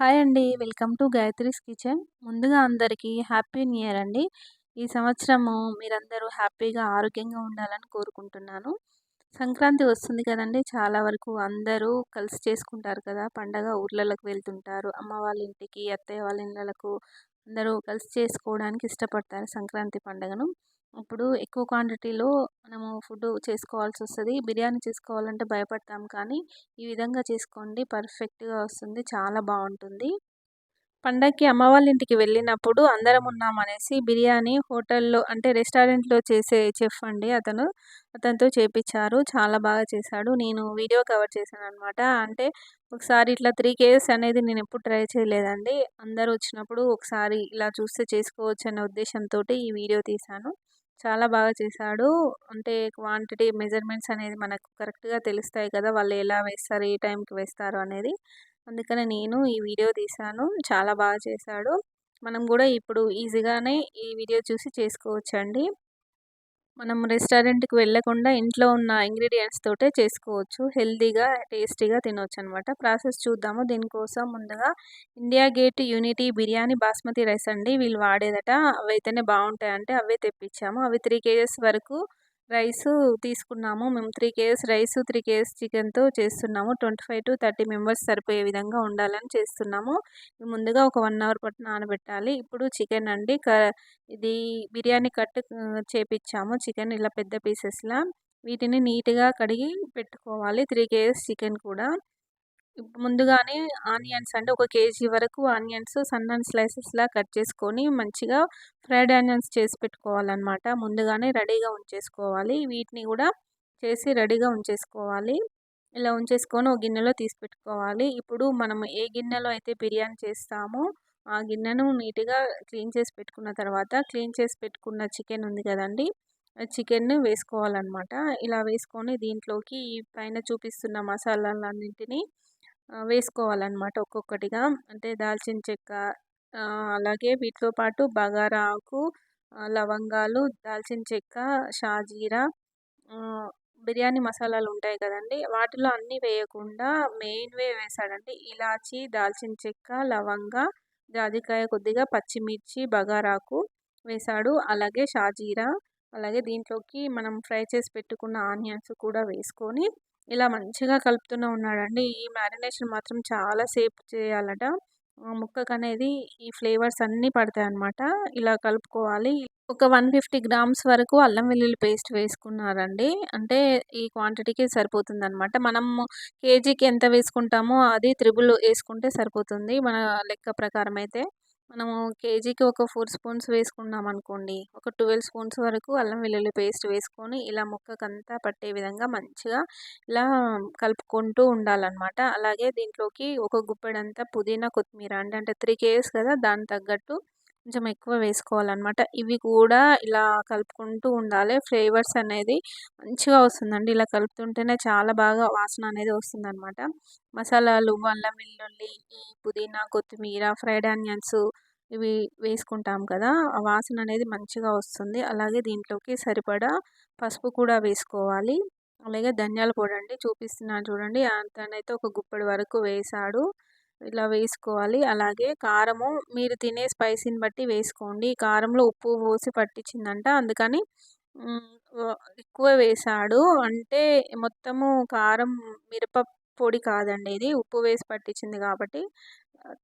Hi అండి. Welcome to Gayatri's kitchen. ముందుగా అందరికీ హ్యాపీ న్యూ ఇయర్ అండి. ఈ సంవత్సరము మీరందరూ హ్యాపీగా ఆరోగ్యంగా ఉండాలని కోరుకుంటున్నాను. సంక్రాంతి వస్తుంది కదండి. చాలా వరకు అందరూ కలిసి చేసుకుంటారు కదా. పండగ ఊర్లలోకి వెళ్తుంటారు. అమ్మ వాళ్ళ ఇంటికి అత్తయ్య వాళ్ళ ఇళ్ళకు అందరూ కలిసి చేసుకోవడానికి ఇష్టపడతారు సంక్రాంతి పండుగను. ఇప్పుడు ఎక్కువ క్వాంటిటీలో మనము ఫుడ్ చేసుకోవాల్సి వస్తుంది. బిర్యానీ చేసుకోవాలంటే భయపడతాం కానీ ఈ విధంగా చేసుకోండి. పర్ఫెక్ట్గా వస్తుంది. చాలా బాగుంటుంది. పండగకి అమ్మ వాళ్ళ ఇంటికి వెళ్ళినప్పుడు అందరం ఉన్నామనేసి బిర్యానీ హోటల్లో అంటే రెస్టారెంట్లో చేసే చెఫ్ అండి అతను. అతనితో చేపించారు. చాలా బాగా చేశాడు. నేను వీడియో కవర్ చేశాను అనమాట అంటే ఒకసారి ఇట్లా త్రీ కేజెస్ అనేది నేను ఎప్పుడు ట్రై చేయలేదండి. అందరూ వచ్చినప్పుడు ఒకసారి ఇలా చూస్తే చేసుకోవచ్చు అనే ఉద్దేశంతో ఈ వీడియో తీశాను. చాలా బాగా చేశాడు. అంటే క్వాంటిటీ మెజర్మెంట్స్ అనేది మనకు కరెక్ట్గా తెలుస్తాయి కదా! వాళ్ళు ఎలా వేస్తారు ఏ టైంకి వేస్తారు అనేది. అందుకనే నేను ఈ వీడియో తీశాను. చాలా బాగా చేశాడు. మనం కూడా ఇప్పుడు ఈజీగానే ఈ వీడియో చూసి చేసుకోవచ్చండి. మనం రెస్టారెంట్కి వెళ్ళకుండా ఇంట్లో ఉన్న ఇంగ్రీడియంట్స్ తోటే చేసుకోవచ్చు. హెల్తీగా టేస్టీగా తినవచ్చు అనమాట ప్రాసెస్ చూద్దాము. దీనికోసం ముందుగా India gate unity biryani basmati rice అండి. వీళ్ళు వాడేదట. అవి అయితేనే బాగుంటాయంటే అవే తెప్పించాము. అవి త్రీ కేజెస్ వరకు రైస్ తీసుకున్నాము. మేము three KGs rice three KGs చికెన్తో చేస్తున్నాము. Twenty five to thirty members సరిపోయే విధంగా ఉండాలని చేస్తున్నాము. ముందుగా ఒక వన్ అవర్ పట్టు నానబెట్టాలి. ఇప్పుడు చికెన్ అండి. ఇది బిర్యానీ కట్ చేపించాము చికెన్ ఇలా పెద్ద పీసెస్లా. వీటిని నీట్గా కడిగి పెట్టుకోవాలి. త్రీ కేజెస్ చికెన్ కూడా. ముందుగానే ఆనియన్స్ అంటే ఒక కేజీ వరకు ఆనియన్స్ సన్న స్లైసెస్లా కట్ చేసుకొని మంచిగా ఫ్రైడ్ ఆనియన్స్ చేసి పెట్టుకోవాలన్నమాట. ముందుగానే రెడీగా ఉంచేసుకోవాలి. వీటిని కూడా చేసి రెడీగా ఉంచేసుకోవాలి. ఇలా ఉంచేసుకొని ఒక గిన్నెలో తీసి పెట్టుకోవాలి. ఇప్పుడు మనం ఏ గిన్నెలో అయితే బిర్యానీ చేస్తామో ఆ గిన్నెను నీట్గా క్లీన్ చేసి పెట్టుకున్న తర్వాత క్లీన్ చేసి పెట్టుకున్న చికెన్ ఉంది కదండి చికెన్ వేసుకోవాలన్నమాట. ఇలా వేసుకొని దీంట్లోకి పైన చూపిస్తున్న మసాలాలన్నింటినీ వేసుకోవాలన్నమాట ఒక్కొక్కటిగా. అంటే దాల్చిన చెక్క అలాగే వీటితో పాటు బగారా ఆకు లవంగాలు దాల్చిన చెక్క షాజీరా బిర్యానీ మసాలాలు ఉంటాయి కదండి. వాటిలో అన్నీ వేయకుండా మెయిన్వే వేసాడండి ఇలాచి దాల్చిన చెక్క లవంగ జాజికాయ కొద్దిగా పచ్చిమిర్చి బగారాకు వేశాడు. అలాగే షాజీరా అలాగే దీంట్లోకి మనం ఫ్రై చేసి పెట్టుకున్న ఆనియన్స్ కూడా వేసుకొని ఇలా మంచిగా కలుపుతూనే ఉన్నాడండి. ఈ మ్యారినేషన్ మాత్రం చాలా సేపు చేయాలట. ముక్కకు అనేది ఈ ఫ్లేవర్స్ అన్నీ పడతాయి అన్నమాట ఇలా కలుపుకోవాలి. ఒక వన్ ఫిఫ్టీ గ్రామ్స్ వరకు అల్లం వెల్లుల్లి పేస్ట్ వేసుకున్నారండి. అంటే ఈ క్వాంటిటీకి సరిపోతుంది అనమాట మనం కేజీకి ఎంత వేసుకుంటామో అది త్రిబుల్ వేసుకుంటే సరిపోతుంది. మన లెక్క ప్రకారం అయితే మనము కేజీకి ఒక ఫోర్ స్పూన్స్ వేసుకున్నాం అనుకోండి. ఒక ట్వెల్వ్ స్పూన్స్ వరకు అల్లం వెల్లుల్లి పేస్ట్ వేసుకొని ఇలా ముక్కకంతా పట్టే విధంగా మంచిగా ఇలా కలుపుకుంటూ ఉండాలన్నమాట. అలాగే దీంట్లోకి ఒక గుప్పెడంతా పుదీనా కొత్తిమీర అంటే అంటే త్రీ కేజీస్ కదా దాని తగ్గట్టు కొంచెం ఎక్కువ వేసుకోవాలన్నమాట. ఇవి కూడా ఇలా కలుపుకుంటూ ఉండాలి. ఫ్లేవర్స్ అనేది మంచిగా వస్తుందండి. ఇలా కలుపుతుంటేనే చాలా బాగా వాసన అనేది వస్తుందన్నమాట. మసాలాలు అల్లం వెల్లుల్లి ఈ పుదీనా కొత్తిమీర ఫ్రైడ్ ఆనియన్స్ ఇవి వేసుకుంటాం కదా ఆ వాసన అనేది మంచిగా వస్తుంది. అలాగే దీంట్లోకి సరిపడా పసుపు కూడా వేసుకోవాలి. అలాగే ధనియాల పొడి అండి చూపిస్తున్నాను చూడండి. అతనైతే ఒక గుప్పెడు వరకు వేసాడు ఇలా వేసుకోవాలి. అలాగే కారము మీరు తినే స్పైసీని బట్టి వేసుకోండి. కారంలో ఉప్పు పోసి పట్టించిందంట. అందుకని ఎక్కువ వేసాడు. అంటే మొత్తము కారం మిరప పొడి కాదండి ఇది. ఉప్పు వేసి పట్టించింది కాబట్టి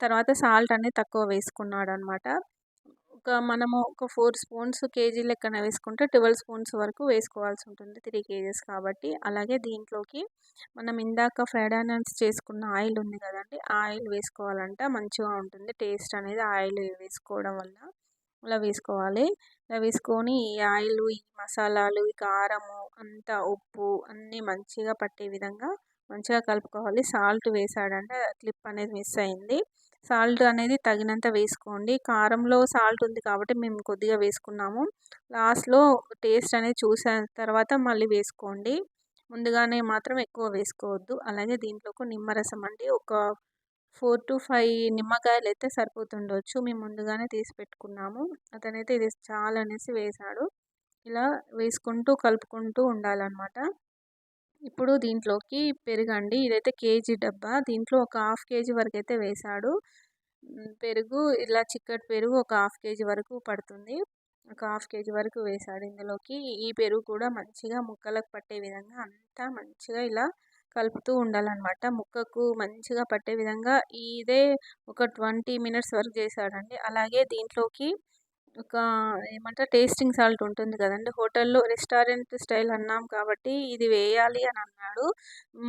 తర్వాత సాల్ట్ అనేది తక్కువ వేసుకున్నాడు అనమాట ఒక మనము ఒక ఫోర్ స్పూన్స్ కేజీ లెక్కన వేసుకుంటే ట్వెల్వ్ స్పూన్స్ వరకు వేసుకోవాల్సి ఉంటుంది త్రీ కేజెస్ కాబట్టి. అలాగే దీంట్లోకి మనం ఇందాక ఫ్రైడ్ ఆనియన్స్ చేసుకున్న ఆయిల్ ఉంది కదండి ఆయిల్ వేసుకోవాలంట. మంచిగా ఉంటుంది. టేస్ట్ అనేది ఆయిల్ వేసుకోవడం వల్ల అలా వేసుకోవాలి. ఇలా వేసుకొని ఈ ఆయిల్ ఈ మసాలాలు ఈ కారము అంతా ఉప్పు అన్నీ మంచిగా పట్టే విధంగా మంచిగా కలుపుకోవాలి. సాల్ట్ వేసాడంటే క్లిప్ అనేది మిస్ అయింది. సాల్ట్ అనేది తగినంత వేసుకోండి. కారంలో సాల్ట్ ఉంది కాబట్టి మేము కొద్దిగా వేసుకున్నాము. లాస్ట్లో టేస్ట్ అనేది చూసిన తర్వాత మళ్ళీ వేసుకోండి. ముందుగానే మాత్రం ఎక్కువ వేసుకోవద్దు. అలాగే దీంట్లోకి నిమ్మరసం అండి. ఒక ఫోర్ టు ఫైవ్ నిమ్మకాయలు అయితే సరిపోతుండొచ్చు. మేము ముందుగానే తీసి పెట్టుకున్నాము. అతనైతే ఇది చాలా అనేసి వేశాడు. ఇలా వేసుకుంటూ కలుపుకుంటూ ఉండాలన్నమాట. ఇప్పుడు దీంట్లోకి పెరుగండి. ఇదైతే కేజీ డబ్బా. దీంట్లో ఒక హాఫ్ కేజీ వరకు అయితే వేశాడు పెరుగు ఇలా చిక్కటి పెరుగు ఒక హాఫ్ కేజీ వరకు పడుతుంది. ఒక హాఫ్ కేజీ వరకు వేశాడు ఇందులోకి. ఈ పెరుగు కూడా మంచిగా ముక్కలకు పట్టే విధంగా అంతా మంచిగా ఇలా కలుపుతూ ఉండాలన్నమాట. ముక్కకు మంచిగా పట్టే విధంగా ఇదే ఒక ట్వంటీ మినిట్స్ వరకు చేశాడండి. అలాగే దీంట్లోకి ఒక ఏమంటారు టేస్టింగ్ సాల్ట్ ఉంటుంది కదండి. హోటల్లో రెస్టారెంట్ స్టైల్ అన్నాం కాబట్టి ఇది వేయాలి అని అన్నాడు.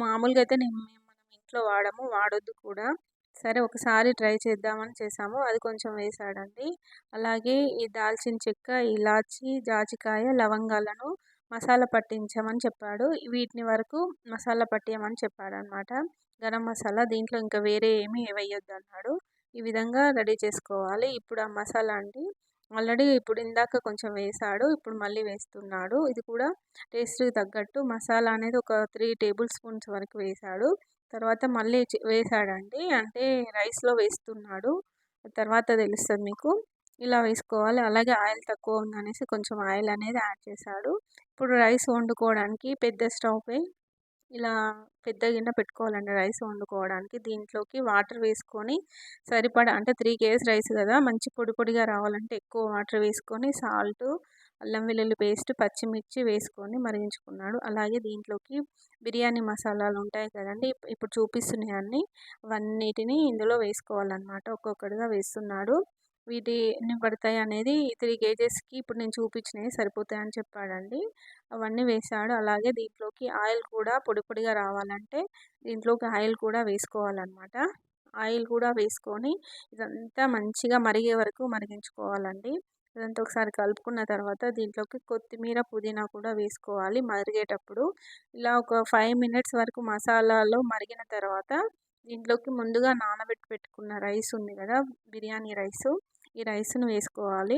మామూలుగా అయితే నేను మనం ఇంట్లో వాడము వాడొద్దు కూడా. సరే ఒకసారి ట్రై చేద్దామని చేసాము. అది కొంచెం వేసాడండి. అలాగే ఈ దాల్చిన చెక్క ఇలాచి జాజికాయ లవంగాలను మసాలా పట్టించమని చెప్పాడు. వీటిని వరకు మసాలా పట్టియమని చెప్పాడు అనమాట గరం మసాలా దీంట్లో ఇంకా వేరే ఏమీ వేయొద్దు అన్నాడు ఈ విధంగా రెడీ చేసుకోవాలి. ఇప్పుడు ఆ మసాలా అండి. ఆల్రెడీ ఇప్పుడు ఇందాక కొంచెం వేసాడు ఇప్పుడు మళ్ళీ వేస్తున్నాడు. ఇది కూడా టేస్ట్కి తగ్గట్టు మసాలా అనేది ఒక త్రీ టేబుల్ స్పూన్స్ వరకు వేసాడు. తర్వాత మళ్ళీ వేసాడండి. అంటే రైస్లో వేస్తున్నాడు. తర్వాత తెలుస్తుంది మీకు. ఇలా వేసుకోవాలి. అలాగే ఆయిల్ తక్కువ ఉందనేసి కొంచెం ఆయిల్ అనేది యాడ్ చేశాడు. ఇప్పుడు రైస్ వండుకోవడానికి పెద్ద స్టవ్ పై ఇలా పెద్ద గిన్నె పెట్టుకోవాలండి రైస్ వండుకోవడానికి. దీంట్లోకి వాటర్ వేసుకొని సరిపడా అంటే త్రీ కేజీస్ రైస్ కదా మంచి పొడి పొడిగా రావాలంటే ఎక్కువ వాటర్ వేసుకొని సాల్ట్ అల్లం వెల్లుల్లి పేస్ట్ పచ్చిమిర్చి వేసుకొని మరిగించుకున్నాడు. అలాగే దీంట్లోకి బిర్యానీ మసాలాలు ఉంటాయి కదండి ఇప్పుడు చూపిస్తున్నాయి అన్నీ. అవన్నిటిని ఇందులో వేసుకోవాలన్నమాట. ఒక్కొక్కటిగా వేస్తున్నాడు. వీటి ఎన్ని పడతాయి అనేది త్రీ కేజెస్కి ఇప్పుడు నేను చూపించినవి సరిపోతాయని చెప్పాడండి. అవన్నీ వేసాడు అలాగే దీంట్లోకి ఆయిల్ కూడా పొడి పొడిగా రావాలంటే దీంట్లోకి ఆయిల్ కూడా వేసుకోవాలన్నమాట. ఆయిల్ కూడా వేసుకొని ఇదంతా మంచిగా మరిగే వరకు మరిగించుకోవాలండి. ఇదంతా ఒకసారి కలుపుకున్న తర్వాత దీంట్లోకి కొత్తిమీర పుదీనా కూడా వేసుకోవాలి మరిగేటప్పుడు. ఇలా ఒక ఫైవ్ మినిట్స్ వరకు మసాలాలో మరిగిన తర్వాత దీంట్లోకి ముందుగా నానబెట్టి పెట్టుకున్న రైస్ ఉంది కదా బిర్యానీ రైస్. ఈ రైస్ను వేసుకోవాలి.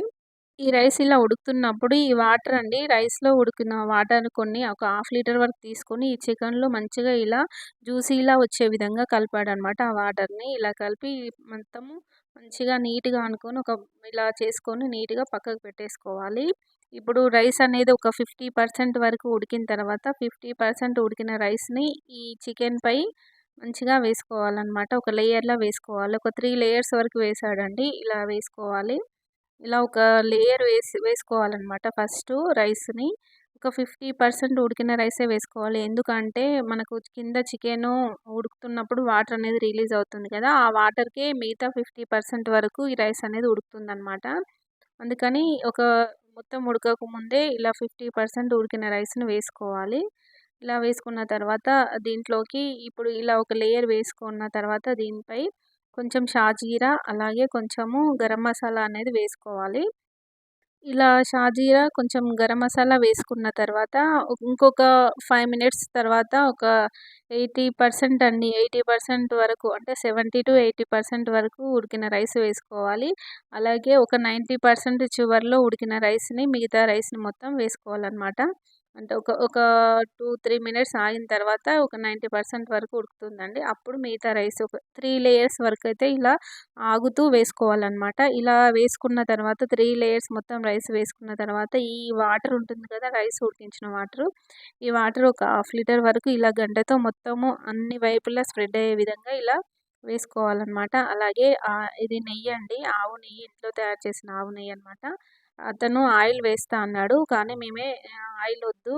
ఈ రైస్ ఇలా ఉడుకుతున్నప్పుడు ఈ వాటర్ అండి రైస్లో ఉడికిన వాటర్ కొన్ని ఒక హాఫ్ లీటర్ వరకు తీసుకొని ఈ చికెన్లో మంచిగా ఇలా జ్యూసీలా వచ్చే విధంగా కలిపాడు అనమాట ఆ వాటర్ని. ఇలా కలిపి మొత్తము మంచిగా నీట్గా అనుకొని ఒక ఇలా చేసుకొని నీట్గా పక్కకు పెట్టేసుకోవాలి. ఇప్పుడు రైస్ అనేది ఒక ఫిఫ్టీ పర్సెంట్ వరకు ఉడికిన తర్వాత ఫిఫ్టీ పర్సెంట్ ఉడికిన రైస్ని ఈ చికెన్పై మంచిగా వేసుకోవాలన్నమాట. ఒక లేయర్లా వేసుకోవాలి. ఒక త్రీ లేయర్స్ వరకు వేసాడండి. ఇలా వేసుకోవాలి. ఇలా ఒక లేయర్ వేసి వేసుకోవాలన్నమాట ఫస్ట్ రైస్ని. ఒక ఫిఫ్టీ పర్సెంట్ ఉడికిన రైసే వేసుకోవాలి. ఎందుకంటే మనకు కింద చికెన్ ఉడుకుతున్నప్పుడు వాటర్ అనేది రిలీజ్ అవుతుంది కదా ఆ వాటర్కే మిగతా ఫిఫ్టీ పర్సెంట్ వరకు ఈ రైస్ అనేది ఉడుకుతుంది అనమాట అందుకని ఒక మొత్తం ఉడకకముందే ఇలా ఫిఫ్టీ పర్సెంట్ ఉడికిన రైస్ని వేసుకోవాలి. ఇలా వేసుకున్న తర్వాత దీంట్లోకి ఇప్పుడు ఇలా ఒక లేయర్ వేసుకున్న తర్వాత దీనిపై కొంచెం షాజీరా అలాగే కొంచెము గరం మసాలా అనేది వేసుకోవాలి. ఇలా షాజీరా కొంచెం గరం మసాలా వేసుకున్న తర్వాత ఇంకొక ఫైవ్ మినిట్స్ తర్వాత ఒక ఎయిటీ పర్సెంట్ అండి ఎయిటీ పర్సెంట్ వరకు అంటే సెవెంటీ టు ఎయిటీ పర్సెంట్ వరకు ఉడికిన రైస్ వేసుకోవాలి. అలాగే ఒక నైంటీ పర్సెంట్ చివరిలో ఉడికిన రైస్ని మిగతా రైస్ని మొత్తం వేసుకోవాలన్నమాట. అంటే ఒక ఒక టూ త్రీ మినిట్స్ ఆగిన తర్వాత ఒక నైంటీ పర్సెంట్ వరకు ఉడుకుతుందండి. అప్పుడు మిగతా రైస్ ఒక త్రీ లేయర్స్ వరకు అయితే ఇలా ఆగుతూ వేసుకోవాలన్నమాట. ఇలా వేసుకున్న తర్వాత త్రీ లేయర్స్ మొత్తం రైస్ వేసుకున్న తర్వాత ఈ వాటర్ ఉంటుంది కదా రైస్ ఉడికించిన వాటర్ ఈ వాటర్ ఒక హాఫ్ లీటర్ వరకు ఇలా గంటతో మొత్తము అన్ని వైపులా స్ప్రెడ్ అయ్యే విధంగా ఇలా వేసుకోవాలన్నమాట. అలాగే ఇది నెయ్యి అండి. ఆవు నెయ్యి ఇంట్లో తయారు చేసిన ఆవు నెయ్యి అనమాట అతను ఆయిల్ వేస్తా అన్నాడు. కానీ మేమే ఆయిల్ వద్దు.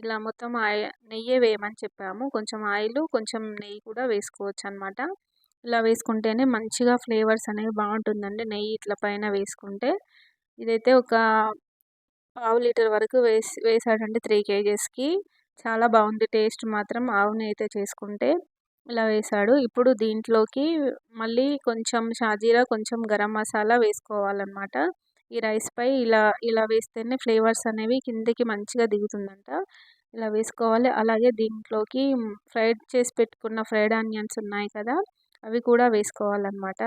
ఇలా మొత్తం ఆయిల్ నెయ్యే వేయమని చెప్పాము. కొంచెం ఆయిల్ కొంచెం నెయ్యి కూడా వేసుకోవచ్చు అనమాట ఇలా వేసుకుంటేనే మంచిగా ఫ్లేవర్స్ అనేవి బాగుంటుందండి నెయ్యి ఇట్లా పైన వేసుకుంటే. ఇదైతే ఒక పావు లీటర్ వరకు వేసి వేసాడండి త్రీ కేజెస్కి. చాలా బాగుంది టేస్ట్ మాత్రం. ఆవు అయితే చేసుకుంటే ఇలా వేసాడు. ఇప్పుడు దీంట్లోకి మళ్ళీ కొంచెం షాజీరా కొంచెం గరం మసాలా వేసుకోవాలన్నమాట. ఈ రైస్పై ఇలా ఇలా వేస్తేనే ఫ్లేవర్స్ అనేవి కిందకి మంచిగా దిగుతుందంట. ఇలా వేసుకోవాలి. అలాగే దీంట్లోకి ఫ్రైడ్ చేసి పెట్టుకున్న ఫ్రైడ్ ఆనియన్స్ ఉన్నాయి కదా అవి కూడా వేసుకోవాలన్నమాట.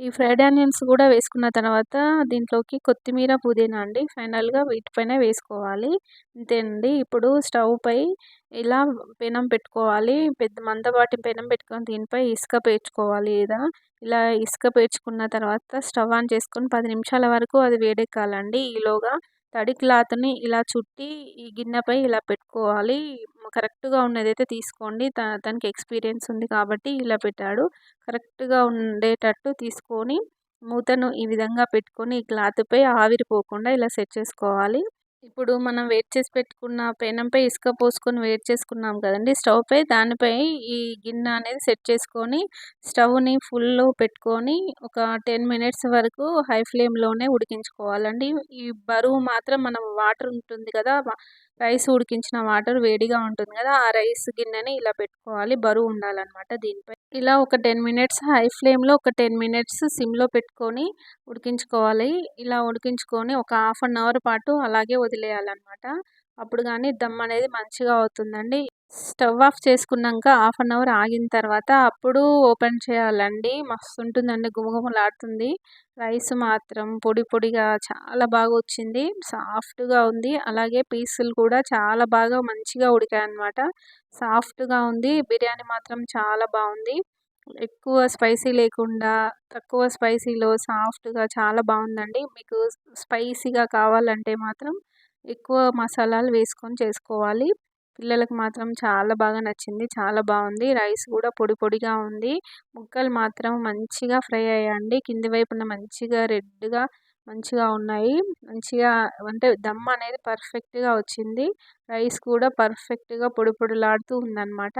ఈ ఫ్రైడ్ ఆనియన్స్ కూడా వేసుకున్న తర్వాత దీంట్లోకి కొత్తిమీర పుదీనా అండి. ఫైనల్గా వీటిపైన వేసుకోవాలి. అంతేనండి. ఇప్పుడు స్టవ్ పై ఇలా పెనం పెట్టుకోవాలి. పెద్ద మందపాటి పెనం పెట్టుకొని దీనిపై ఇసుక పేర్చుకోవాలి లేదా ఇలా ఇసుక పేర్చుకున్న తర్వాత స్టవ్ ఆన్ చేసుకొని పది నిమిషాల వరకు అది వేడెక్కాలండి. ఈలోగా తడి క్లాత్ని ఇలా చుట్టి ఈ గిన్నెపై ఇలా పెట్టుకోవాలి. కరెక్ట్గా ఉన్నదైతే తీసుకోండి. తనకి ఎక్స్పీరియన్స్ ఉంది కాబట్టి ఇలా పెట్టాడు. కరెక్ట్గా ఉండేటట్టు తీసుకొని మూతను ఈ విధంగా పెట్టుకొని ఈ క్లాత్పై ఆవిరిపోకుండా ఇలా సెట్ చేసుకోవాలి. ఇప్పుడు మనం వేట్ చేసి పెట్టుకున్న పెనంపై ఇసుక పోసుకొని వేట్ చేసుకున్నాం కదండి స్టవ్పై దానిపై ఈ గిన్నె అనేది సెట్ చేసుకొని స్టవ్ని ఫుల్ పెట్టుకొని ఒక టెన్ మినిట్స్ వరకు హై ఫ్లేమ్లోనే ఉడికించుకోవాలండి. ఈ బరువు మాత్రం మనం వాటర్ ఉంటుంది కదా రైస్ ఉడికించిన వాటర్ వేడిగా ఉంటుంది కదా ఆ రైస్ గిన్నెని ఇలా పెట్టుకోవాలి. బరువు ఉండాలన్నమాట దీనిపై. ఇలా ఒక టెన్ మినిట్స్ హై ఫ్లేమ్లో ఒక టెన్ మినిట్స్ సిమ్లో పెట్టుకొని ఉడికించుకోవాలి. ఇలా ఉడికించుకొని ఒక హాఫ్ అన్ అవర్ పాటు అలాగే వదిలేయాలన్నమాట. అప్పుడు కానీ దమ్ అనేది మంచిగా అవుతుందండి. స్టవ్ ఆఫ్ చేసుకున్నాక హాఫ్ అన్ అవర్ ఆగిన తర్వాత అప్పుడు ఓపెన్ చేయాలండి. మస్తు ఉంటుందండి గుమగుమలాడుతుంది. రైస్ మాత్రం పొడి పొడిగా చాలా బాగా వచ్చింది. సాఫ్ట్గా ఉంది. అలాగే పీసులు కూడా చాలా బాగా మంచిగా ఉడికాయి అన్నమాట సాఫ్ట్గా ఉంది. బిర్యానీ మాత్రం చాలా బాగుంది. ఎక్కువ స్పైసీ లేకుండా తక్కువ స్పైసీలో సాఫ్ట్గా చాలా బాగుందండి. మీకు స్పైసీగా కావాలంటే మాత్రం ఎక్కువ మసాలాలు వేసుకొని చేసుకోవాలి. పిల్లలకు మాత్రం చాలా బాగా నచ్చింది. చాలా బాగుంది. రైస్ కూడా పొడి పొడిగా ఉంది. ముక్కలు మాత్రం మంచిగా ఫ్రై అయ్యాయండి. కింది వైపున మంచిగా రెడ్గా మంచిగా ఉన్నాయి. మంచిగా అంటే దమ్ అనేది పర్ఫెక్ట్గా వచ్చింది. రైస్ కూడా పర్ఫెక్ట్గా పొడి పొడిలాడుతూ ఉందన్నమాట.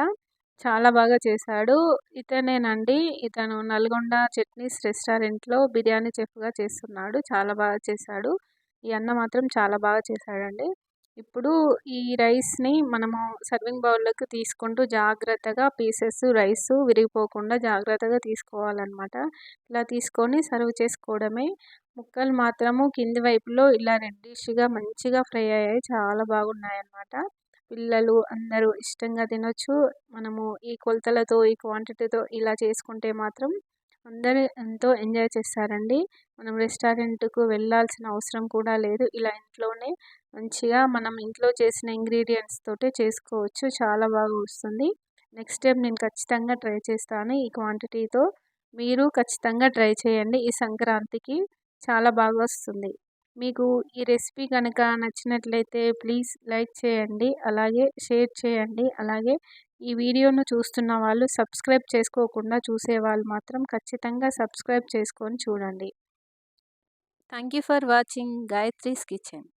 చాలా బాగా చేశాడు. ఇతనేనండి. ఇతను నల్గొండ చట్నీస్ రెస్టారెంట్లో బిర్యానీ చెఫ్గా చేస్తున్నాడు. చాలా బాగా చేశాడు. ఈ అన్న మాత్రం చాలా బాగా చేశాడండి. ఇప్పుడు ఈ రైస్ని మనము సర్వింగ్ బౌల్లోకి తీసుకుంటూ జాగ్రత్తగా పీసెస్ రైస్ విరిగిపోకుండా జాగ్రత్తగా తీసుకోవాలన్నమాట. ఇలా తీసుకొని సర్వ్ చేసుకోవడమే. ముక్కలు మాత్రము కింది వైపులో ఇలా రెడ్డిష్గా మంచిగా ఫ్రై అయ్యాయి. చాలా బాగున్నాయి అన్నమాట పిల్లలు అందరూ ఇష్టంగా తినొచ్చు. మనము ఈ కొలతలతో ఈ క్వాంటిటీతో ఇలా చేసుకుంటే మాత్రం అందరూ ఎంతో ఎంజాయ్ చేస్తారండి. మనం రెస్టారెంట్కు వెళ్ళాల్సిన అవసరం కూడా లేదు. ఇలా ఇంట్లోనే మంచిగా మనం ఇంట్లో చేసిన ఇంగ్రీడియంట్స్ తోటే చేసుకోవచ్చు. చాలా బాగా వస్తుంది. నెక్స్ట్ టైం నేను ఖచ్చితంగా ట్రై చేస్తాను ఈ క్వాంటిటీతో. మీరు ఖచ్చితంగా ట్రై చేయండి. ఈ సంక్రాంతికి చాలా బాగా వస్తుంది. మీకు ఈ రెసిపీ కనుక నచ్చినట్లయితే ప్లీజ్ లైక్ చేయండి. అలాగే షేర్ చేయండి. అలాగే ఈ వీడియోను చూస్తున్న వాళ్ళు సబ్స్క్రైబ్ చేసుకోకుండా చూసే వాళ్ళు మాత్రం ఖచ్చితంగా సబ్స్క్రైబ్ చేసుకొని చూడండి. Thank you for watching Gayatri's kitchen.